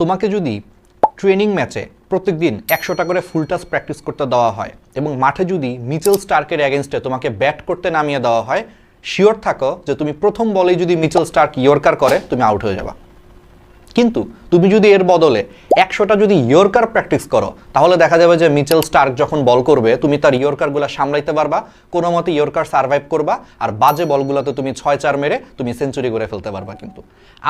তোমাকে যদি ট্রেনিং ম্যাচে প্রত্যেক প্রত্যেকদিন একশোটা করে ফুল টাস প্র্যাকটিস করতে দেওয়া হয় এবং মাঠে যদি মিচেল স্টার্কের অ্যাগেনস্টে তোমাকে ব্যাট করতে নামিয়ে দেওয়া হয় শিওর থাকো যে তুমি প্রথম বলেই যদি মিচেল স্টার্ক ইয়র্কার করে, তুমি আউট হয়ে যাবা। কিন্তু তুমি যদি এর বদলে একশোটা যদি ইয়র্কার প্র্যাকটিস করো, তাহলে দেখা যাবে যে মিচেল স্টার্ক যখন বল করবে, তুমি তার ইয়র্কারগুলো সামলাইতে পারবা, কোনো মতে ইয়র্কার সার্ভাইভ করবা, আর বাজে বলগুলোতে তুমি ছয় চার মেরে তুমি সেঞ্চুরি করে ফেলতে পারবা কিন্তু।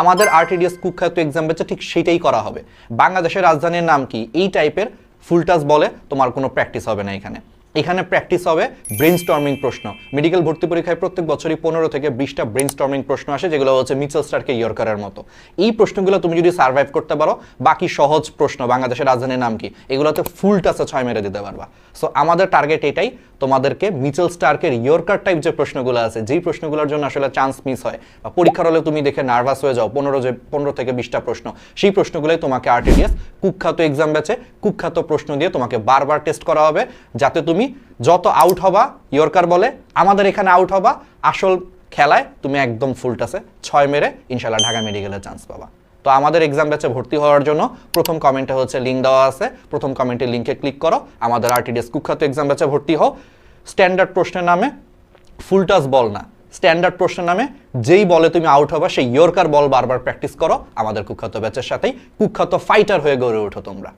আমাদের আরটিডিএস কুখ্যাত এক্সাম বেচে ঠিক সেটাই করা হবে। বাংলাদেশের রাজধানীর নাম কি? এই টাইপের ফুলটাস বলে তোমার কোনো প্র্যাকটিস হবে না এখানে। এখানে প্র্যাকটিস হবে ব্রেন স্টর্মিং প্রশ্ন। মেডিকেল ভর্তি পরীক্ষায় প্রত্যেক বছরই পনেরো থেকে বিশটা ব্রেন স্টর্মিং প্রশ্ন আসে, যেগুলো হচ্ছে মিক্সার স্টারকে ইয়র করার মতো। এই প্রশ্নগুলো তুমি যদি সার্ভাইভ করতে পারো, বাকি সহজ প্রশ্ন, বাংলাদেশের রাজধানীর নাম কি, এগুলোতে ফুল টাচে ছয় মেরে দিতে পারবা। সো আমাদের টার্গেট এটাই তোমাদেরকে মিচেল স্টার্কের ইয়র্কার টাইপ যে প্রশ্নগুলো আছে, যেই প্রশ্নগুলোর জন্য আসলে চান্স মিস হয়, বা পরীক্ষার হলে তুমি দেখে নার্ভাস হয়ে যাও, পনেরো যে, পনেরো থেকে বিশটা প্রশ্ন, সেই প্রশ্নগুলোই তোমাকে আরটিডিএস কুখ্যাত এক্সাম ব্যাচে কুখ্যাত প্রশ্ন দিয়ে তোমাকে বারবার টেস্ট করা হবে, যাতে তুমি যত আউট হবা, ইয়র্কার বলে, আমাদের এখানে আউট হবা, আসল খেলায় তুমি একদম ফুল টাসে ছয় মেরে ইনশাল্লাহ ঢাকা মেডিকেলের চান্স পাবা। তো আমাদের এক্সাম ব্যাচে ভর্তি হওয়ার জন্য প্রথম কমেন্টে হচ্ছে লিঙ্ক দেওয়া আছে। প্রথম কমেন্টে লিঙ্কে ক্লিক করো। আমাদের আরটিডিএস কুখ্যাত এক্সাম ব্যাচে ভর্তি হও। স্ট্যান্ডার্ড প্রশ্নের নামে ফুলটাস বল না। স্ট্যান্ডার্ড প্রশ্নের নামে যেই বলে তুমি আউট হবে, সেই ইয়র্কার বল বারবার প্র্যাকটিস করো। আমাদের কুখ্যাত ব্যাচের সাথেই কুখ্যাত ফাইটার হয়ে গড়ে ওঠো তোমরা।